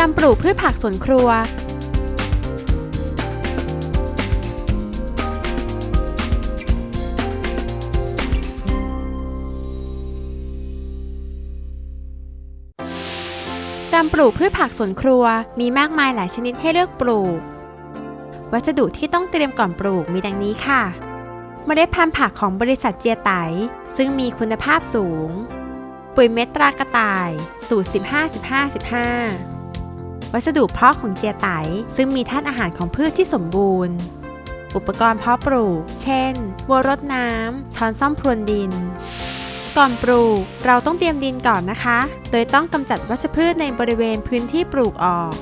การปลูกพืชผักสวนครัว การปลูกพืชผักสวนครัวมีมากมายหลายชนิดให้เลือกปลูก วัสดุที่ต้องเตรียมก่อนปลูกมีดังนี้ค่ะ เมล็ดพันธุ์ผักของบริษัทเจียไต ซึ่งมีคุณภาพสูง ปุ๋ยเม็ดตรากระต่าย สูตร 15-15-15 วัสดุเพาะของเจียไต ซึ่งมีธาตุอาหารของพืชที่สมบูรณ์ อุปกรณ์เพาะปลูก เช่นวัวรดน้ำ ช้อนซ่อมพรวนดิน ก่อนปลูก เราต้องเตรียมดินก่อนนะคะ โดยต้องกำจัดวัชพืชในบริเวณพื้นที่ปลูกออก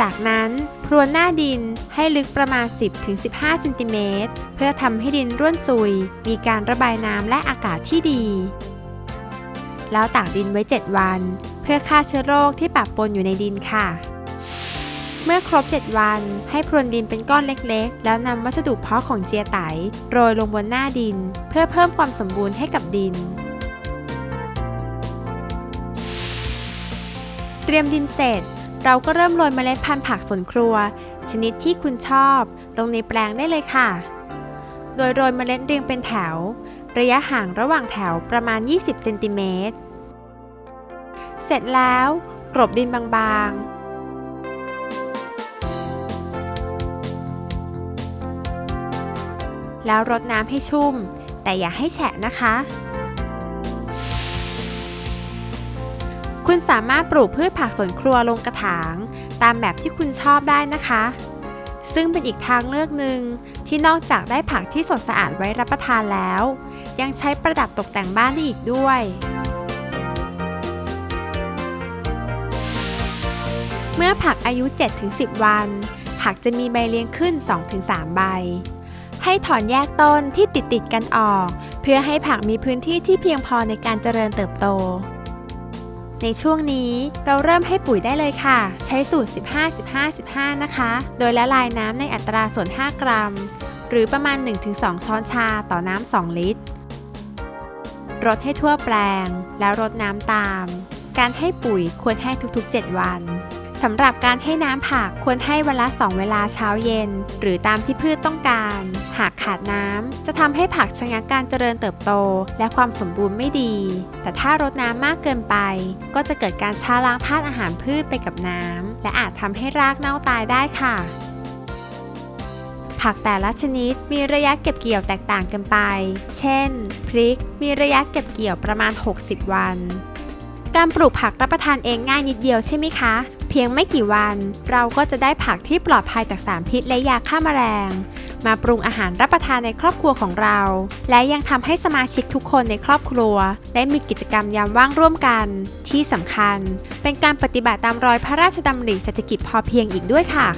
จากนั้นพรวนหน้าดินให้ลึกประมาณ 10-15เซนติเมตรเพื่อทำให้ดินร่วนซุย มีการระบายน้ำและอากาศที่ดี แล้วตากดินไว้ 7 วัน เพื่อฆ่าเชื้อโรคที่ปะปนอยู่ในดินค่ะ เมื่อครบ 7 วัน ให้พรวนดินเป็นก้อนเล็กๆ แล้วนำวัสดุเพาะของเจียไตโรยลงบนหน้าดิน เพื่อเพิ่มความสมบูรณ์ให้กับดิน เตรียมดินเสร็จ เราก็เริ่มโรยเมล็ดพันธุ์ผักสวนครัว ชนิดที่คุณชอบ ลงในแปลงได้เลยค่ะ โดยโรยเมล็ดเรียงเป็นแถว ระยะห่างระหว่างแถวประมาณ 20 เซนติเมตร ร็จแล้วกรบดินบางๆ แล้วรดน้ำให้ชุ่ม แต่อย่าให้แฉะนะคะ คุณสามารถปลูกพืชผักสวนครัวลงกระถาง ตามแบบที่คุณชอบได้นะคะ ซึ่งเป็นอีกทางเลือกหนึ่งที่นอกจากได้ผักที่สดสะอาดไว้รับประทานแล้ว ยังใช้ประดับตกแต่งบ้านได้อีกด้วย เมื่อผักอายุ 7-10 วัน ผักจะมีใบเลี้ยงขึ้น 2-3 ใบ ให้ถอนแยกต้นที่ติดติดกันออก เพื่อให้ผักมีพื้นที่ที่เพียงพอในการเจริญเติบโต ในช่วงนี้เราเริ่มให้ปุ๋ยได้เลยค่ะ ใช้สูตร 15-15-15 นะคะ โดยละลายน้ำในอัตราส่วน 5 กรัม หรือประมาณ 1-2 ช้อนชาต่อน้ำ 2 ลิตรรดให้ทั่วแปลงแล้วรดน้ำตาม การให้ปุ๋ยควรให้ทุกๆ 7 วัน สำหรับการให้น้ำผักควรให้เวลา2เวลาเช้าเย็น หรือตามที่พืชต้องการ หากขาดน้ำจะทำให้ผักชะงักการเจริญเติบโต และความสมบูรณ์ไม่ดี แต่ถ้ารดน้ำมากเกินไป ก็จะเกิดการช้าล้างธาตุอาหารพืชไปกับน้ำและอาจทำให้รากเน่าตายได้ค่ะผักแต่ละชนิดมีระยะเก็บเกี่ยวแตกต่างกันไป เช่น พริก มีระยะเก็บเกี่ยวประมาณ 60 วัน การปลูกผักรับประทานเองง่ายนิดเดียวใช่ไหมคะ เพียงไม่กี่วัน เราก็จะได้ผักที่ปลอดภัยจากสารพิษและยาฆ่าแมลงมาปรุงอาหารรับประทานในครอบครัวของเรา และยังทำให้สมาชิกทุกคนในครอบครัว ได้มีกิจกรรมยามว่างร่วมกัน ที่สำคัญ เป็นการปฏิบัติตามรอยพระราชดำริเศรษฐกิจพอเพียงอีกด้วยค่ะ